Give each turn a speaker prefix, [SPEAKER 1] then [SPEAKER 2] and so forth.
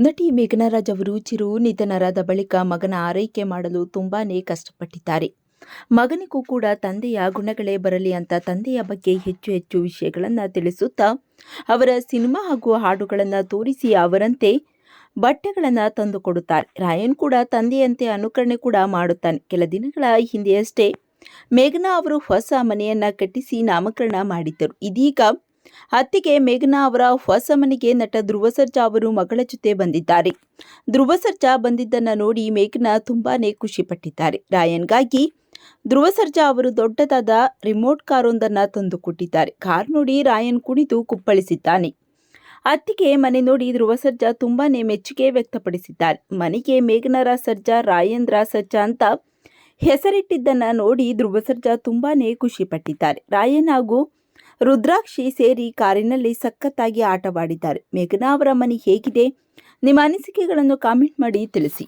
[SPEAKER 1] ನಟಿ ಮೇಘನರಾಜ್ ಅವರು ಚಿರು ನಿಧನರಾದ ಬಳಿಕ ಮಗನ ಆರೈಕೆ ಮಾಡಲು ತುಂಬಾನೇ ಕಷ್ಟಪಟ್ಟಿದ್ದಾರೆ. ಮಗನಿಗೂ ಕೂಡ ತಂದೆಯ ಗುಣಗಳೇ ಬರಲಿ ಅಂತ ತಂದೆಯ ಬಗ್ಗೆ ಹೆಚ್ಚು ಹೆಚ್ಚು ವಿಷಯಗಳನ್ನು ತಿಳಿಸುತ್ತಾ, ಅವರ ಸಿನಿಮಾ ಹಾಗೂ ಹಾಡುಗಳನ್ನು ತೋರಿಸಿ ಅವರಂತೆ ಬಟ್ಟೆಗಳನ್ನು ತಂದುಕೊಡುತ್ತಾರೆ ರಾಯನ್ ಕೂಡ ತಂದೆಯಂತೆ ಅನುಕರಣೆ ಕೂಡ ಮಾಡುತ್ತಾನೆ. ಕೆಲ ದಿನಗಳ ಹಿಂದೆಯಷ್ಟೇ ಮೇಘನಾ ಅವರು ಹೊಸ ಮನೆಯನ್ನ ಕಟ್ಟಿಸಿ ನಾಮಕರಣ ಮಾಡಿದ್ದರು. ಇದೀಗ ಅತ್ತಿಗೆ ಮೇಘನಾ ಅವರ ಹೊಸ ಮನೆಗೆ ನಟ ಧ್ರುವ ಸರ್ಜಾ ಅವರು ಮಗಳ ಜೊತೆ ಬಂದಿದ್ದಾರೆ. ಧ್ರುವ ಸರ್ಜಾ ಬಂದಿದ್ದನ್ನ ನೋಡಿ ಮೇಘನಾ ತುಂಬಾನೇ ಖುಷಿ ಪಟ್ಟಿದ್ದಾರೆ. ರಾಯನ್ಗಾಗಿ ಧ್ರುವ ಸರ್ಜಾ ಅವರು ದೊಡ್ಡದಾದ ರಿಮೋಟ್ ಕಾರೊಂದನ್ನ ತಂದು ಕೊಟ್ಟಿದ್ದಾರೆ. ಕಾರ್ ನೋಡಿ ರಾಯನ್ ಕುಣಿದು ಕುಪ್ಪಳಿಸಿದ್ದಾನೆ. ಅತ್ತಿಗೆ ಮನೆ ನೋಡಿ ಧ್ರುವ ಸರ್ಜಾ ತುಂಬಾನೇ ಮೆಚ್ಚುಗೆ ವ್ಯಕ್ತಪಡಿಸಿದ್ದಾರೆ. ಮನೆಗೆ ಮೇಘನರ ಸರ್ಜಾ ರಾಯೇಂದ್ರ ಸರ್ಜಾ ಅಂತ ಹೆಸರಿಟ್ಟಿದ್ದನ್ನ ನೋಡಿ ಧ್ರುವ ಸರ್ಜಾ ತುಂಬಾನೇ ಖುಷಿ ಪಟ್ಟಿದ್ದಾರೆ. ರಾಯನ್ ಹಾಗೂ ರುದ್ರಾಕ್ಷಿ ಸೇರಿ ಕಾರಿನಲ್ಲಿ ಸಖತ್ತಾಗಿ ಆಟವಾಡಿದ್ದಾರೆ. ಮೇಘನಾ ಅವರ ಮನೆ ಹೇಗಿದೆ? ನಿಮ್ಮ ಅನಿಸಿಕೆಗಳನ್ನು ಕಾಮೆಂಟ್ ಮಾಡಿ ತಿಳಿಸಿ.